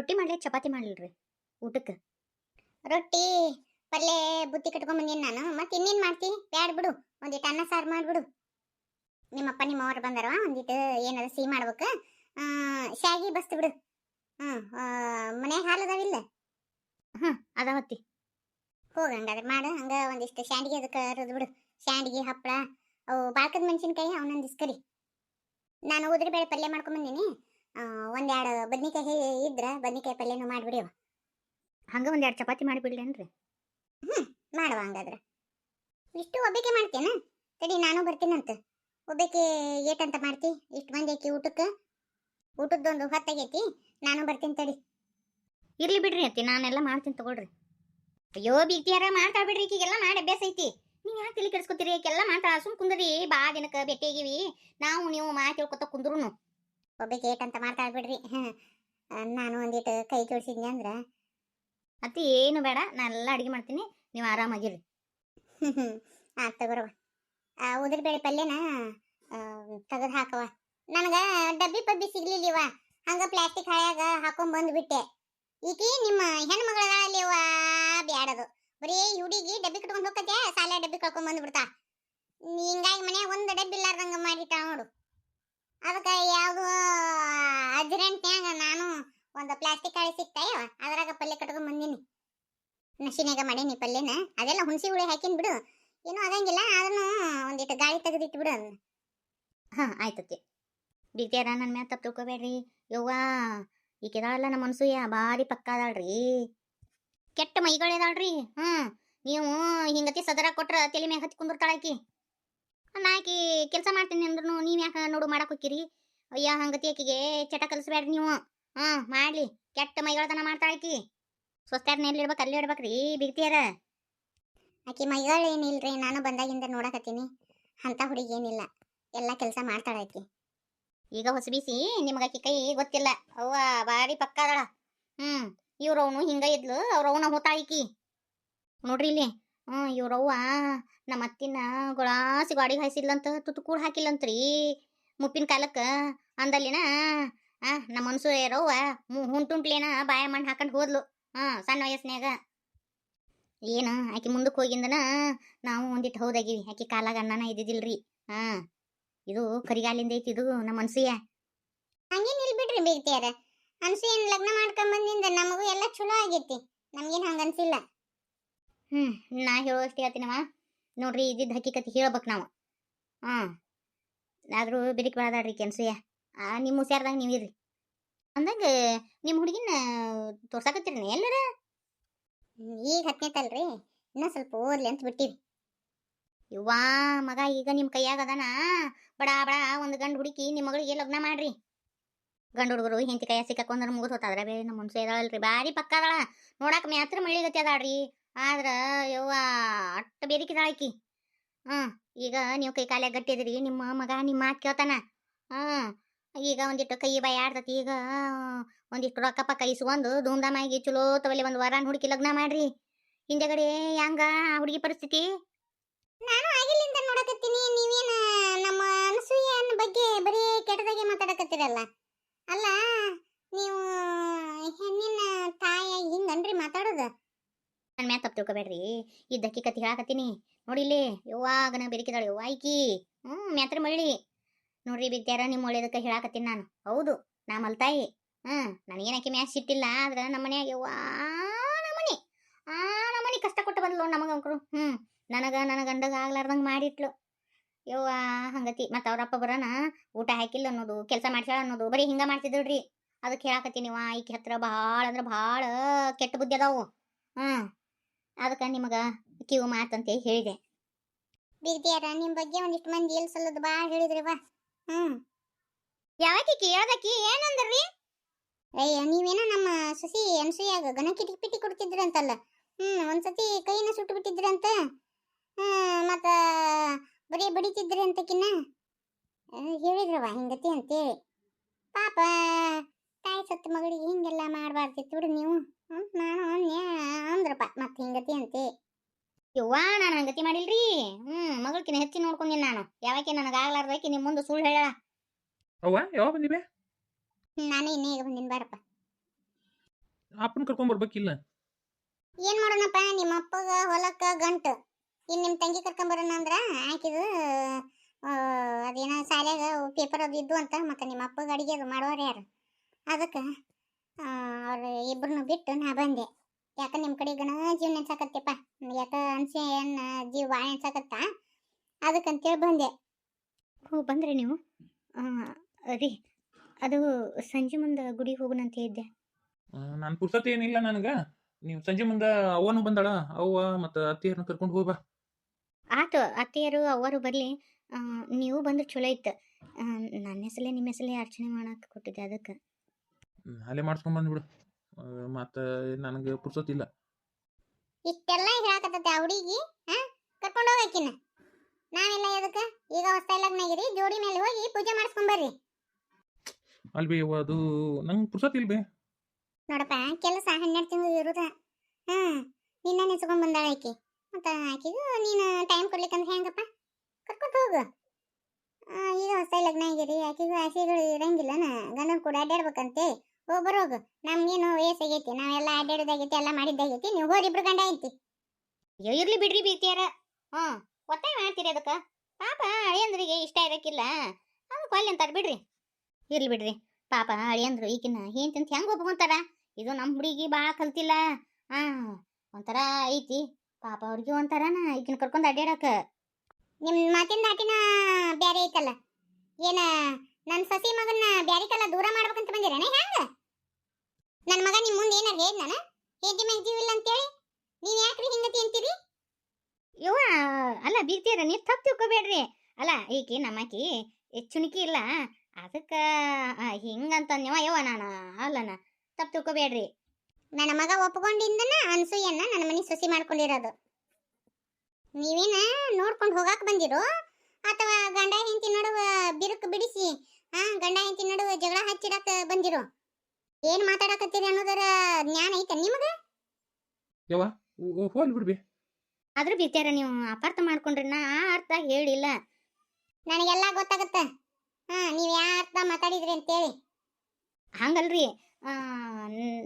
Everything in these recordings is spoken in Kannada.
ರೊಟ್ಟಿ ಮಾಡ್ಲಿ ಚಪಾತಿ ಮಾಡ್ಲಿಲ್ರಿ ಊಟಕ್ಕೆ. ರೊಟ್ಟಿ ಪಲ್ಯ ಬುತ್ತಿ ಕಟ್ಕೊಂಡ್ ಬಂದೀನಿ ನಾನು. ಮತ್ತೆ ಇನ್ನೇನ್ ಮಾಡ್ತಿ ಬ್ಯಾಡ್ ಬಿಡು ಒಂದಿಟ್ಟು ಅನ್ನ ಸಾರು ಮಾಡ್ಬಿಡು. ನಿಮ್ಮಪ್ಪ ನಿಮ್ಮವ್ರು ಬಂದಾರ ಒಂದಿಟ್ಟು ಏನಾರ ಸಿಹಿ ಮಾಡ್ಬೇಕು. ಆ, ಶಾಗಿ ಬಸ್ತು ಬಿಡು. ಹ್ಮ್ ಮನೆ ಹಾಲು ಅದಾವಿಲ್ಲ ಅದಾವತ್ತಿ ಹೋಗ ಹಂಗಾದ್ರೆ ಮಾಡು ಹಂಗ ಒಂದಿಷ್ಟು ಶಾಂಡಿಗೆ ಅದಕ್ಕೆ ಅರದು ಬಿಡು. ಶಾಂಡಿಗೆ ಹಪ್ಪಳ ಅವು ಬಾಳ್ಕದ ಮೆಣಸಿನ್ಕಾಯಿ ಅವನೊಂದು ಕರಿ ನಾನು ಉದ್ರಿ ಬೇಳೆ ಪಲ್ಯ ಮಾಡ್ಕೊಂಡ್ ಬಂದೀನಿ. ಆ, ಒಂದೆರಡು ಬದ್ನಿಕಾಯಿ ಇದ್ರ ಬದ್ನಿಕಾಯಿ ಪಲ್ಯನೂ ಮಾಡಿಬಿಡಿವ ಹಂಗ ಒಂದೆರಡು ಚಪಾತಿ ಮಾಡಿಬಿಡ್ಲೇನ್ರಿ ಮಾಡುವ ಹಂಗಾದ್ರೆ. ಇಷ್ಟು ಒಬ್ಬಕ್ಕೆ ಮಾಡ್ತೇನ? ತಡಿ ನಾನು ಬರ್ತೀನಂತ. ಒಬ್ಬಕ್ಕೆ ಏಟಂತ ಮಾಡ್ತಿ ಇಷ್ಟು ಮಂದಿ ಆಕಿ ಊಟಕ್ಕೆ. ಊಟದ್ದೊಂದು ಹೊತ್ತಾಗೈತಿ ನಾನು ಬರ್ತೀನಿ ತಡಿ. ಇರ್ಲಿ ಬಿಡ್ರಿ ಅತ್ತಿ ನಾನೆಲ್ಲ ಮಾಡ್ತೀನಿ ತಗೊಳ್ರಿ. ಅಯ್ಯೋ ಬೀಗ್ತಿಯಾರ ಮಾಡ್ತಾ ಬಿಡ್ರಿ ಈಗೆಲ್ಲ ಮಾಡಿ ಅಭ್ಯಾಸ ಐತಿ. ನೀ ಯಾಕೆ ತಿಳಿ ಕೆಡಿಸ್ಕೊತೀರಿ? ಈಗೆಲ್ಲ ಮಾಡ್ತಾ ಸುಮ್ ಕುಂದ್ರಿ ಬಾ ದಿನಕ್ಕೆ ಭೇಟಿ ಆಗಿವಿ ನಾವು ನೀವು ಮಾತು ಹೇಳ್ಕೊತ ಕುಂದ್ರುನು ಒಬ್ಬಕ್ಕೆ ಅಂತ ಮಾಡ್ತಾ ಬಿಡ್ರಿ ನಾನು ಒಂದಿಟ್ಟು ಕೈ ಜೋಡಿಸಿದ್ನಿ ಅಂದ್ರ? ಅತ್ತಿ ಏನು ಬೇಡ ನಾನೆಲ್ಲ ಅಡಿಗೆ ಮಾಡ್ತೀನಿ. ನೀವು ಆರಾಮಾಗಿರ್ರಿ. ಆತ್ ತಗೋರವ ಆ ಉದ್ರ ಬೇಳೆ ಪಲ್ಯನ? ತೆಗೆದು ಹಾಕವ ನನಗೆ ಡಬ್ಬಿ ಪಬ್ಬಿ ಸಿಗ್ಲಿಲ್ಲಿವ ಹಂಗ ಪ್ಲಾಸ್ಟಿಕ್ ಹಾಳ್ಯಾಗ ಹಾಕೊಂಡ್ ಬಂದ್ಬಿಟ್ಟೆ. ಈಕಿ ನಿಮ್ಮ ಹೆಣ್ಮಗಳಲ್ಲಿವ ಬ್ಯಾಡದು. ಬರೀ ಹುಡುಗಿ ಡಬ್ಬಿ ಕಟ್ಕೊಂಡು ಹೋಗತ್ತೆ ಸಾಲೆ ಡಬ್ಬಿ ಕಳ್ಕೊಂಡ್ ಬಂದ್ಬಿಡ್ತಾ. ಹಿಂಗಾಗಿ ಮನೆ ಒಂದು ಡಬ್ಬಿ ಇಲ್ಲಾರ್ದಂಗ ಮಾಡಿಟ್ಟ ನೋಡು. ಅದಕ್ಕೆ ಯಾವುದು ಅರ್ಜೆಂಟ್ನ್ಯಾಗ ನಾನು ಒಂದು ಪ್ಲಾಸ್ಟಿಕ್ ಕಾಳಿ ಸಿಗ್ತಾಯವ ಅದ್ರಾಗ ಪಲ್ಯ ಕಟ್ಕೊಂಡ್ ಬಂದೀನಿ. ನಶಿನ್ಯಾಗ ಮಾಡೀನಿ ಪಲ್ಯನ. ಅದೆಲ್ಲ ಹುಣಸಿ ಹುಳಿ ಹಾಕಿನ್ ಬಿಡು. ಏನೂ ಆಗಂಗಿಲ್ಲ ಅದನ್ನು ಒಂದಿಟ್ಟು ಗಾಳಿ ತೆಗೆದಿಟ್ಟು ಬಿಡು ಅದನ್ನ ಹಾಂ ಆಯ್ತತ್ತಿ ಬಿಗ್ತಿಯಾರ ನನ್ನ ಮ್ಯಾಲ ತಪ್ಪು ತಿಳ್ಕೊಬೇಡ್ರಿ. ಯವ್ವಾ ಈಕೆದಾಳಲ್ಲ ನಮ್ಮ ಮನ್ಸೂಯ ಭಾರಿ ಪಕ್ಕ ಅದಾಳ್ರಿ. ಕೆಟ್ಟ ಮೈಗಳಿದಾಳ್ರಿ ಹ್ಞೂ ನೀವು ಹಿಂಗತಿ ಸದರ ಕೊಟ್ರ ತಲೆ ಮ್ಯಾಗ ಹತ್ತಿ ಕುಂದಿರ್ತಾಳ ಆಕಿ ನಾ ಆಕಿ ಕೆಲಸ ಮಾಡ್ತೀನಿ ಅಂದ್ರೂ ನೀವು ಯಾಕ ನೋಡು ಮಾಡಕ್ಕೆ ಹೋಕಿರಿ ಅಯ್ಯ, ಹಂಗತಿ ಆಕಿಗೆ ಚಟ ಕಲಿಸ್ಬೇಡ್ರಿ ನೀವು. ಹಾಂ ಮಾಡ್ಲಿ. ಕೆಟ್ಟ ಮೈಗಳತನ ಮಾಡ್ತಾ ಆಕಿ. ಸ್ವಸ್ಥರ್ನ ಎಲ್ಲಿ ಇಡ್ಬೇಕು, ಅಲ್ಲಿ ಇಡ್ಬೇಕ್ರಿ, ಬಿಗ್ತಿಯಾರ. ಆಕಿ ಮೈಗಳು ಏನಿಲ್ರಿ ನಾನು ಬಂದಾಗಿಂದ ನೋಡಕತ್ತೀನಿ. ಅಂತ ಹುಡುಗಿ ಏನಿಲ್ಲ ಎಲ್ಲ ಕೆಲಸ ಮಾಡ್ತಾಳೆ ಆಕಿ. ಈಗ ಹೊಸಬಿಸಿ ಆಕಿ ಕೈ ಗೊತ್ತಿಲ್ಲ. ಅವ್ವ, ಭಾರಿ ಪಕ್ಕ ಹ್ಞೂ ಹ್ಮ್ ಇವ್ರವನು ಹಿಂಗ ಇದ್ಲು ಅವ್ರವನ ಹೋತಾಳಿಕಿ ನೋಡ್ರಿ ಇಲ್ಲಿ. ಹ್ಮ್, ಇವ್ರವ್ವ ನಮ್ಮ ಅತ್ತಿನ ಗೊಳಾಸಿ ಗಾಡಿ ಹಾಯಿಸಿದ್ಲಂತ ತುತ್ತು ಕೂಡ ಹಾಕಿಲ್ಲಂತ್ರಿ. ಮುಪ್ಪಿನ ಕಾಲಕ್ಕೆ ಅಂದಲ್ಲಿನ, ಆ ನಮ್ಮ ಮನ್ಸು ರವ್ವ ಹುಂಟುಂಟ್ಲೇನ ಬಾಯ ಮಣ್ಣು ಹಾಕೊಂಡು ಹೋದ್ಲು, ಹಾಂ ಸಣ್ಣ ವಯಸ್ಸಿನಾಗ ಏನು, ಆಕೆ ಮುಂದಕ್ಕೆ ಹೋಗಿಂದನ ನಾವು ಒಂದಿಟ್ಟು ಹೌದಾಗಿವಿ, ಆಕೆ ಕಾಲಾಗ ಅನ್ನನ ಇದ್ದಿದ್ದಿಲ್ರಿ, ಹಾಂ. ಇದು ಕರಿಗಾಲಿಂದ ಐತಿ ಇದು ನಮ್ಮ ಮನ್ಸಿಯ. ಹಂಗೇನ್ ನಿಲ್ಬಿಡ್ರಿ ಬಿಡ್ರಿ ಬೇಗ್ತಿಯಾರ. ಏನು ಲಗ್ನ ಮಾಡ್ಕೊಂಡ್ ಬಂದಿಂದ ನಮಗೂ ಎಲ್ಲ ಚಲೋ ಆಗೈತಿ. ನಮ್ಗೇನು ಹಂಗೆ ಅನ್ಸಿಲ್ಲ. ಹ್ಮ್, ನಾ ಹೇಳುವಷ್ಟು ಹೇಳ್ತೀನವ ನೋಡ್ರಿ ಇದ್ದಿದ್ದು ಹಕ್ಕಿಕತಿ ಹೇಳ್ಬೇಕು ನಾವು. ಹ್ಮ್ ಆದ್ರೂ ಬಿರಿಕ್ ಕೆನ್ಸಯ್ಯ ಆ ನಿಮ್ಮ ಹುಷಾರ್ದಾಗ ನೀವು ಇರ್ರಿ. ಅಂದಾಗ ನಿಮ್ಮ ಹುಡುಗಿನ ತೋರ್ಸಾಕತ್ತೀರಿ ಎಲ್ಲರ? ಈಗ ಹತ್ತನೇತಲ್ರಿ ಇನ್ನ ಸ್ವಲ್ಪ ಓದ್ಲಿ ಅಂತ ಬಿಟ್ಟಿವಿ. ಇವ್ವಾ ಮಗ ಈಗ ನಿಮ್ಮ ಕೈಯಾಗ ಅದಾನ. ಬಡ ಬಡ, ಒಂದು ಗಂಡು ಹುಡುಕಿ ನಿಮ್ಮ ಮಗಳಿಗೆ ಲಗ್ನ ಮಾಡ್ರಿ. ಗಂಡು ಹುಡುಗರು, ಹೆಂಡತಿ ಕೈಯಾಗ ಸಿಕ್ಕಾಕೊಂಡ್ರೆ ಮುಗಿದು ಹೋತಾದ್ರ ಬೇ ನಮ್ಮ ಮುನ್ಸೆ ಇದಾಳಲ್ರಿ ಭಾರಿ ಪಕ್ಕ ಅದಾಳ. ನೋಡಾಕ ಮ್ಯಾತ್ರ ಮಳಿಗತಿ ಅದಾಳ್ರಿ. ಆದ್ರ ಯವ್ವ ಅಟ್ಟ ಆಕಿ. ಹ್ಮ್ ಈಗ ನೀವು ಕೈ ಕಾಲ ಗಟ್ಟಿದ್ರಿ ನಿಮ್ಮ ಮಗ ನಿಮ್ಮ ಮಾತು ಕೇಳ್ತಾನ. ಹ್ಮ್ ಈಗ ಒಂದಿಟ್ಟು ಕೈ ಬಾಯಿ ಆಡ್ತತಿ, ಈಗ ಒಂದಿಷ್ಟು ರೊಕ್ಕ ಪಕ್ಕ ಇಸ್ಕೊಂಡು ಧೂಮ್ಧಾಮಾಗಿ ಚಲೋ ತವಲಿ ಒಂದು ವಾರ ಹುಡುಕಿ ಲಗ್ನ ಮಾಡ್ರಿ. ಹಿಂದೆಗಡೆ ಹೆಂಗ ಹುಡುಗಿ ಪರಿಸ್ಥಿತಿ? ನಾನು ಆಗಿಲ್ಲಿಂದ ನೋಡಕತ್ತೀನಿ, ನೀವೇನ ನಮ್ಮ ಅನಸೂಯನ ಬಗ್ಗೆ ಬರೀ ಕೆಟ್ಟದಾಗೆ ಮಾತಾಡಕತ್ತೀರಲ್ಲ? ಅಲ್ಲ, ನೀವು ಹೆಣ್ಣಿನ ತಾಯ ಹಿಂಗನ್ರಿ ಮಾತಾಡೋದು? ನನ್ನ ಮ್ಯಾ ತಪ್ಪು ತಿಳ್ಕೊಬೇಡ್ರಿ. ಇದ್ದಕ್ಕಿ ಕತಿ ಹೇಳಾಕತ್ತೀನಿ. ನೋಡಿ ಇಲ್ಲಿ, ಯವ್ವಾಗನ ಬೆರಿಕಿದಾಳೆ, ಯವ್ವ ಹ್ಮ್ ಹ್ಞೂ ಮ್ಯಾತ್ರ ಮಳ್ಳಿ ನೋಡ್ರಿ ಬಿದ್ಯಾರ ನಿಮ್ಮ ಒಳ್ಳೇದಕ್ಕೆ ಹೇಳಾಕತ್ತೀನಿ ನಾನು. ಹೌದು, ನಾ ಮಲ್ತಾಯಿ. ಹ್ಞೂ ನನಗೇನಕ್ಕೆ ಮ್ಯಾಚ್ ಸಿಟ್ಟಿಲ್ಲ, ಆದ್ರೆ ನಮ್ಮ ಮನೆಯಾಗ ಯವ್ವಾ ನಮ್ಮನೆ. ಆ ನಮ್ಮನೆ ಕಷ್ಟ ಕೊಟ್ಟು ಬಂದ್ಲು ನಮಗೆ ಅಂಕರು ಹ್ಞೂ ನನಗ ನನ್ನ ಗಂಡಗ ಆಗ್ಲಾರ್ದಂಗೆ ಮಾಡಿಟ್ಲು. ಯವ್ವ ಹಂಗತಿ. ಮತ್ತು ಅವ್ರಪ್ಪ ಬರೋಣ ಊಟ ಹಾಕಿಲ್ಲ ಅನ್ನೋದು, ಕೆಲಸ ಮಾಡ್ಸ್ಯಾಳ ಅನ್ನೋದು, ಬರೀ ಹಿಂಗ ಮಾಡ್ತಿದ್ದಳ್ರಿ. ಅದಕ್ಕೆ ಹೇಳಕತ್ತೀನಿ ವಾ ಈಕೆ ಹತ್ರ ಭಾಳ ಅಂದ್ರೆ ಭಾಳ ಕೆಟ್ಟ ಬುದ್ಧಿ ಅದಾವು. ಹ್ಞೂ ಅದಕ್ಕೆ ನಿಮಗೆ ಕಿವು ಮಾತಂತೆ ಹೇಳಿದೆ. ಬಿಗ್ದಿಯಾರ ನಿಮ್ ಬಗ್ಗೆ ಒಂದಿಷ್ಟು ಮಂದಿ ಎಲ್ ಸಲ್ಲದು ಬಾ ಹೇಳಿದ್ರಿ ಬಾ ಹ್ಮ್. ಯಾವಾಕಿ ಕೇಳ್ದಕಿ ಏನಂದ್ರಿ? ಅಯ್ಯ ನೀವೇನೋ ನಮ್ಮ ಸಸಿ ಅನ್ಸೂಯಾಗ ಗನ ಕಿಟಿ ಪಿಟಿ ಕೊಡ್ತಿದ್ರಂತಲ್ಲ. ಹ್ಮ್ ಒಂದ್ಸತಿ ಕೈನ ಸುಟ್ಟು ಬಿಟ್ಟಿದ್ರಂತ. ಹ್ಮ್ ಮತ್ತ ಬರೀ ಬಡಿತಿದ್ರಿ ಅಂತಕಿನ್ನ ಹೇಳಿದ್ರವ ಹಿಂಗತಿ ಅಂತೇಳಿ. ಪಾಪ ತಾಯಿ ಸತ್ತ ಮಗಳಿಗೆ ಹಿಂಗೆಲ್ಲ ಮಾಡಬಾರ್ದಿತ್ತು ಬಿಡು ನೀವು. ನಾನು ಅಂದ್ರಪ್ಪ ಮತ್ತೆ ಹಿಂಗತಿ ಅಂತೆ? ಯವ್ವ ನಾನು ಹಂಗತಿ ಮಾಡಿಲ್ರಿ? ಹ್ಮ್ ಮಗಳ್ಕಿನ ಹೆಚ್ಚಿ ನೋಡ್ಕೊಂಡಿನಿ ನಾನು. ಯಾವಾಕಿ ನನಗಾಗ್ಲಾರ್ದಕ್ಕೆ ನಿಮ್ಮ ಮುಂದೆ ಸುಳ್ಳು ಹೇಳ ಅವ್ವ ಯಾವಾಗ ಬಂದಿವೆ ನಾನು ಇನ್ನೇ ಈಗ ಬಂದಿನ ಬಾರಪ್ಪ. ಅಪ್ಪನ ಕರ್ಕೊಂಡ್ ಬರ್ಬೇಕಿಲ್ಲ? ಏನ್ ಮಾಡೋಣಪ್ಪ ನಿಮ್ಮ ಅಪ್ಪಗ ಹೊಲಕ್ಕ ಗಂಟು. ಇನ್ ನಿಮ್ ತಂಗಿ ಕರ್ಕೊಂಬರೋಣ ಅಂದ್ರ ಆಕಿದು ಅದೇನ ಶಾಲ್ಯಾಗ ಪೇಪರ್ ಅದು ಇದ್ದು ಅಂತ ಮತ್ತೆ ನಿಮ್ಮ ಅಪ್ಪಗ ಅಡಿಗೆ ಅದು ಮಾಡೋರು ಯಾರು? ಅದಕ್ಕೆ ಅವ್ರ ಇಬ್ಬರನ್ನು ಬಿಟ್ಟು ನಾ ಬಂದೆ. ಯಾಕ ನಿಮ್ಮ ಕಡೆ ಗಣ ಜೀವನ ನೆನ್ಸಾಕತ್ತಪ್ಪ ಯಾಕ ಅನ್ಸೆ ಏನು ಜೀವ ಭಾಳ ನೆನ್ಸಾಕತ್ತ ಅದಕ್ಕಂತೇಳಿ ಬಂದೆ. ಹೋ ಬಂದ್ರೆ ನೀವು? ರೀ ಅದು ಸಂಜೆ ಮುಂದೆ ಗುಡಿಗೆ ಹೋಗೋಣ ಅಂತ ಇದ್ದೆ ನಾನು ಪುರ್ಸತಿ ಏನಿಲ್ಲ ನನಗೆ. ನೀವು ಸಂಜೆ ಮುಂದೆ ಅವ್ವನು ಬಂದಾಳ ಅವ್ವ ಮತ್ತು ಅತ್ತಿಯರನ್ನ ಕರ್ಕೊಂಡು ಹೋಗ್ಬಾ ಆತು ಅತ್ತೆಯರು ಅವರು ಬರಲಿ. ನೀವು ಬಂದ್ರೆ ಚಲೋ ಇತ್ತು. ನನ್ನ ಹೆಸಲೇ ನಿಮ್ಮ ಹೆಸಲೇ ಅರ್ಚನೆ ಮಾಡಕ್ಕೆ ಕೊಟ್ಟಿದ್ದೆ ಅದಕ್ಕೆ. ಅಲ್ಲೇ ಮಾಡ್ಸ್ಕೊಂಡ್ ಬಂದ್ಬಿಡು ಮತ್ತು ನನಗೆ ಪುರ್ಸೊತ್ತಿಲ್ಲ ಇಷ್ಟೆಲ್ಲ ಹೇಳಕತ್ತೈತೆ ಆ ಹುಡುಗಿ ಹಾ? ಕರ್ಕೊಂಡು ಹೋಗಕಿನ ನಾವೆಲ್ಲ ಎದಕ್ಕೆ? ಈಗ ಹೊಸ ಲಗ್ನಾಗಿರಿ ಜೋಡಿ ಮೇಲೆ ಹೋಗಿ ಪೂಜೆ ಮಾಡಿಸ್ಕೊಂಬರ್ರಿ ಅಲ್ಬಿ ಅವ್ವ ಅದು ನಂಗೆ ಪುರ್ಸತಿ ಬೇ ನೋಡಪ್ಪ ಕೆಲಸ ಹನ್ನೆರಡು ತಿಂಗಳು ಇರುದ. ಹಾ ನಿನ್ನ ನೆಚ್ಕೊಂಡ್ ಬಂದಾಳ ಆಕಿ. ಮತ್ತ ಆಕಿಗೂ ನೀನು ಟೈಮ್ ಕೊಡ್ಲಿಕ್ಕಂದ್ರೆ ಹೆಂಗಪ್ಪ? ಕರ್ಕೊಂಡು ಹೋಗು. ಆ, ಈಗ ಹೊಸ ಲಗ್ನ ಆಗಿರಿ ಆಕಿಗೂ ಆಸೆಗಳು ಇರಂಗಿಲ್ಲನ? ಗಂಡನ ಕೂಡ ಅಡ್ಡಾಡ್ಬೇಕಂತೆ ಹೋಗ್. ಬರೋಗು ನಮ್ಗೇನು ವಯಸ್ಸಾಗೈತಿ ನಾವೆಲ್ಲ ಅಡ್ಡಾಡೋದಾಗೈತಿ ಎಲ್ಲ ಮಾಡಿದ್ದಾಗೈತಿ, ನೀವು ಹೋರಿಬ್ರು ಗಂಡ ಐತಿ ಅಯ್ಯೋ, ಇರ್ಲಿ ಬಿಡ್ರಿ ಬೀಳ್ತಿಯಾರ ಹ್ಞೂ, ಒತ್ತಾಯ ಮಾಡ್ತೀರಿ ಅದಕ್ಕೆ. ಪಾಪ, ಅಳಿಯಂದ್ರಿಗೆ ಇಷ್ಟ ಇರಕ್ಕಿಲ್ಲ ಅದಕ್ಕೆ ಅಲ್ಲಿ ಅಂತಾರೆ, ಬಿಡ್ರಿ. ಇರ್ಲಿ ಬಿಡ್ರಿ. ಪಾಪ, ಅಳಿಯಂದ್ರು ಈಗಿನ ಹೆಂತಂತ ಹೆಂಗೆ ಒಪ್ಕೊಂತಾರ? ಇದು ನಮ್ಮ ಹುಡುಗಿ ಭಾಳ ಕಲ್ತಿಲ್ಲ. ಹಾಂ, ಒಂಥರ ಐತಿ. ಪಾಪ ಅವ್ರಿಗೆ ಒಂಥರನ ಈಗಿನ ಕರ್ಕೊಂಡು ಅಡ್ಡಾಡಕ ನಿಮ್ಮ ಮಾತಿನ ದಾಟಿನ ಬೇರೆ ಐತಲ್ಲ. ಏನ ನನ್ನ ಸಸಿ ಮಗನ್ನ ಬ್ಯಾರಿಕಲ್ಲ ದೂರ ಮಾಡ್ಬೇಕಂತ ಬಂದಿರೇನೆ ಹೆಂಗ? ನನ್ ಮಗ ನಿಮ್ಮ ಮುಂದೆ ಏನಾರ ಹೇಳ್ ನಾನು ಹೆಂಡತಿ ಮ್ಯಾಗ ಜೀವ ಇಲ್ಲ ಅಂತೇಳಿ? ನೀನು ಯಾಕ್ರಿ ಹಿಂಗತಿ ಅಂತೀರಿ? ಯೋ ಅಲ್ಲ ಬೀಗ್ತೀರ ನೀವು ತಪ್ಪು ತಿಳ್ಕೊಬೇಡ್ರಿ. ಅಲ್ಲ ಈಕಿ ನಮ್ಮಕಿ ಚುಣಿಕಿ ಇಲ್ಲ. ಅದಕ್ಕೆ ಹಿಂಗಂತಂದೇವ ಯವ್ವ ನಾನು ಅಲ್ಲನ. ತಪ್ಪು ತಿಳ್ಕೊಬೇಡ್ರಿ. ನನ್ನ ಮಗ ಒಪ್ಕೊಂಡಿಂದನ ಅನ್ಸೂಯನ್ನ ನನ್ನ ಮನೆ ಸೊಸಿ ಮಾಡ್ಕೊಂಡಿರೋದು. ನೀವೇನ ನೋಡ್ಕೊಂಡು ಹೋಗಾಕ್ ಬಂದಿರೋ? ಅಥವಾ ಗಂಡ ಹೆಂಡತಿ ನಡುವ ಬಿರುಕು ಬಿಡಿಸಿ ಹಾ ಗಂಡ ಹೆಂಡತಿ ನಡುವ ಜಗಳ ಹಚ್ಚಿಡಕ ಬಂದಿರೋ? ಏನ್ ಮಾತಾಡಕತ್ತೀರಿ ಅನ್ನೋದರ ಜ್ಞಾನ ಐತೆ ನಿಮಗ? ಯವ್ವ ಹೋಗ್ಲಿ ಬಿಡ್ಬಿ. ಆದ್ರೂ ಬೀರ್ತಿಯಾರ ನೀವು ಅಪಾರ್ಥ ಮಾಡ್ಕೊಂಡ್ರಿ ನಾ ಆ ಅರ್ಥ ಹೇಳಿಲ್ಲ. ನನಗೆಲ್ಲ ಗೊತ್ತಾಗತ್ತ. ಹಾ ನೀವು ಯಾ ಅರ್ಥ ಮಾತಾಡಿದ್ರಿ ಅಂತೇಳಿ. ಹಂಗಲ್ರಿ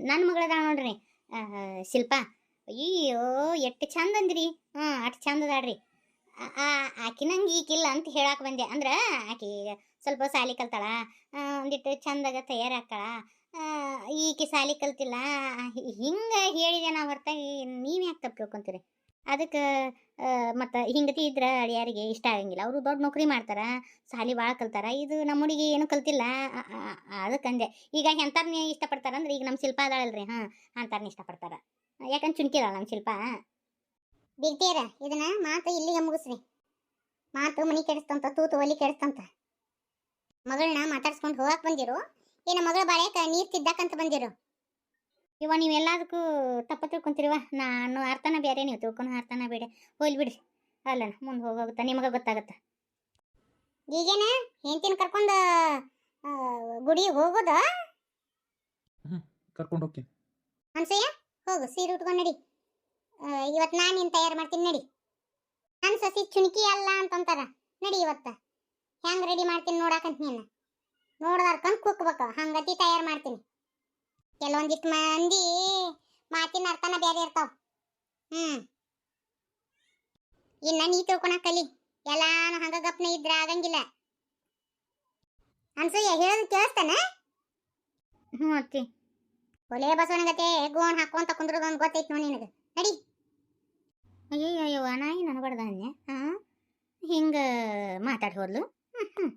ನನ್ನ ಮಗಳದ ನೋಡ್ರಿ. ಶಿಲ್ಪ ಅಯ್ಯೋ ಎಷ್ಟು ಚಂದ ಅಂದ್ರಿ ಹ್ಞೂ ಅಷ್ಟು ಚಂದ ಅದಾಡ್ರಿ ಆಕಿ ನಂಗೆ ಈಕಿಲ್ಲ ಅಂತ ಹೇಳಕ್ ಬಂದೆ. ಅಂದ್ರೆ ಆಕಿ ಸ್ವಲ್ಪ ಸಾಲಿ ಕಲ್ತಾಳ. ಒಂದಿಟ್ಟು ಚಂದಾಗ ತಯಾರಾಗ್ತಾಳ. ಈಕಿ ಸಾಲಿ ಕಲ್ತಿಲ್ಲ. ಹಿಂಗೆ ಹೇಳಿದೆ ನಾವು ಹೊರತಾಗಿ ನೀವು ಯಾಕೆ ತಪ್ಪು ತಿಳ್ಕೊಂತೀರಿ? ಅದಕ್ಕೆ ಮತ್ತು ಹಿಂಗತಿ ಇದ್ರೆ ಯಾರಿಗೆ ಇಷ್ಟ ಆಗಂಗಿಲ್ಲ. ಅವರು ದೊಡ್ಡ ನೌಕರಿ ಮಾಡ್ತಾರೆ, ಸಾಲಿ ಭಾಳ ಕಲ್ತಾರ. ಇದು ನಮ್ಮ ಹುಡುಗಿ ಏನು ಕಲ್ತಿಲ್ಲ. ಅದಕ್ಕಂದೆ ಈಗ ಎಂತಾರ್ನ ಇಷ್ಟಪಡ್ತಾರೆ ಅಂದ್ರೆ ಈಗ ನಮ್ಮ ಶಿಲ್ಪ ಅದಾಳಲ್ರಿ, ಹಾಂ ಅಂಥವ್ರನ್ನ ಇಷ್ಟಪಡ್ತಾರೆ. ಯಾಕಂದ್ರೆ ಚುಣ್ಕಿದಾಳ ನಮ್ಮ ಶಿಲ್ಪ? ಬಿಡ್ತೀರ, ಇದನ್ನ ಮಾತು ಇಲ್ಲಿಗೆ ಮುಗಿಸ್ರಿ. ಮಾತು ಮನಿ ಕೆಡಿಸ್ತಂತ, ತೂತು ಒಲಿ ಕೆಡಿಸ್ತಂತ. ಮಗಳನ್ನ ಮಾತಾಡ್ಸ್ಕೊಂಡು ಹೋಗಕ್ ಬಂದಿರು. ಏನ ಮಗಳ ಬಾಳ್ಯಾಕ ನೀರ್ ತಿದ್ದಾಕಂತ ಬಂದಿರು. ಇವ ನೀವೆಲ್ಲದಕ್ಕೂ ತಪ್ಪ ತಿಳ್ಕೊಂತೀರಿವ? ನಾನು ಅರ್ಥನ ಬೇರೆ ನೀವು ತಿಳ್ಕೊಂಡು ಅರ್ಥನ ಬೇಡ ಹೋಲ್ ಬಿಡ್ರಿ. ಅಲ್ಲ ಮುಂದೆ ಹೋಗೋಗುತ್ತಾ? ನಿಮಗೆ ಗೊತ್ತಾಗತ್ತ. ಈಗೇನ ಹೆಂಡತಿನ ಕರ್ಕೊಂಡ ಗುಡಿ ಹೋಗೋದ? ಕರ್ಕೊಂಡು ಹೋಗ್ತೀನಿ. ಅನ್ಸಯ್ಯ ಹೋಗು ಸೀರೆ ಉಟ್ಕೊಂಡು ನಡಿ. ಇವತ್ ನಾನ್ ನಿನ್ ತಯಾರು ಮಾಡ್ತೀನಿ ನಡಿ. ನನ್ ಸಸಿ ಚುಣಕಿ ಅಲ್ಲ ಅಂತಂತಾರ. ನಡಿ ಇವತ್ತ. ಹೆಂಗ್ ರೆಡಿ ಮಾಡ್ತೀನಿ ನೋಡಾಕಂತ ನೀನು. ನೋಡ್ದಾರ್ಕಂದ್ ಕುಕ್ಬೇಕು ಹಂಗತಿ ತಯಾರು ಮಾಡ್ತೀನಿ. ಕೆಲವೊಂದಿಷ್ಟು ಮಂದಿ ಮಾತಿನ ಅರ್ಥನ ಬೇರೆ ಇರ್ತಾವ. ಹ್ಮ್. ಇನ್ನ ನೀ ತಿಳ್ಕೊಣ ಕಲಿ. ಎಲ್ಲಾನು ಹಂಗ ಗಪ್ನ ಇದ್ರ ಆಗಂಗಿಲ್ಲ. ಅನ್ಸಯ್ಯ ಹೇಳೋದು ಕೇಳಿಸ್ತಾನೆ? ಹ್ಞೂ ಅತ್ತಿ ಒಲೆ ಬಸವನಗತೆ ಗೋಣ್ ಹಾಕೊಂತ ಕುಂದ್ರದೊಂದು ಗೊತ್ತೈತ್ ನೋಡಿ ನಿನಗೆ. ನಡಿ. ಅಯ್ಯೋ ಅಯ್ಯೋ ನಾಯಿ ನನಬಡ್ದ ಹಿಂಗ ಹಾಂ ಹಿಂಗೆ ಮಾತಾಡಿ ಹೋದ್ಲು? ಹ್ಞೂ ಹ್ಞೂ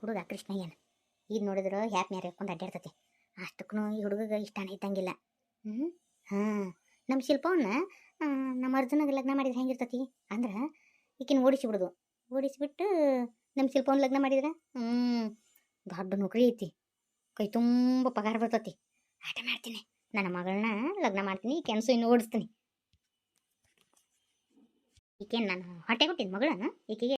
ಹುಡುಗ ಕೃಷ್ಣ ಏನು ಇದು ನೋಡಿದ್ರೆ ಹ್ಯಾಪ್ ಮ್ಯಾರ ಹಾಕೊಂಡು ಅಡ್ಡಾಡ್ತತಿ ಅಷ್ಟಕ್ಕೂ ಈ ಹುಡುಗಗೆ ಇಷ್ಟನೇ ಇದ್ದಂಗಿಲ್ಲ. ಹ್ಞೂ ಹಾಂ. ನಮ್ಮ ಶಿಲ್ಪವನ್ನ ನಮ್ಮ ಅರ್ಜುನಗೆ ಲಗ್ನ ಮಾಡಿದ್ರೆ ಹೆಂಗಿರ್ತತಿ? ಅಂದ್ರೆ ಈಕಿನ ಓಡಿಸಿಬಿಡುದು. ಓಡಿಸಿಬಿಟ್ಟು ನಮ್ಮ ಶಿಲ್ಪವನ್ನ ಲಗ್ನ ಮಾಡಿದ್ರೆ? ಹ್ಞೂ ದೊಡ್ಡ ನೌಕರಿ ಐತಿ. ಕೈ ತುಂಬ ಪಗಾರ ಬರ್ತತಿ. ಆಟ ಮಾಡ್ತೀನಿ. ನನ್ನ ಮಗಳನ್ನ ಲಗ್ನ ಮಾಡ್ತೀನಿ. ಕೆನ್ಸು ಇನ್ನು ಓಡಿಸ್ತೀನಿ. ಈಕೆ ನಾನು ಹೊಟ್ಟೆ ಕೊಟ್ಟಿದ್ದು ಮಗಳನ್ನ? ಈಕೆಗೆ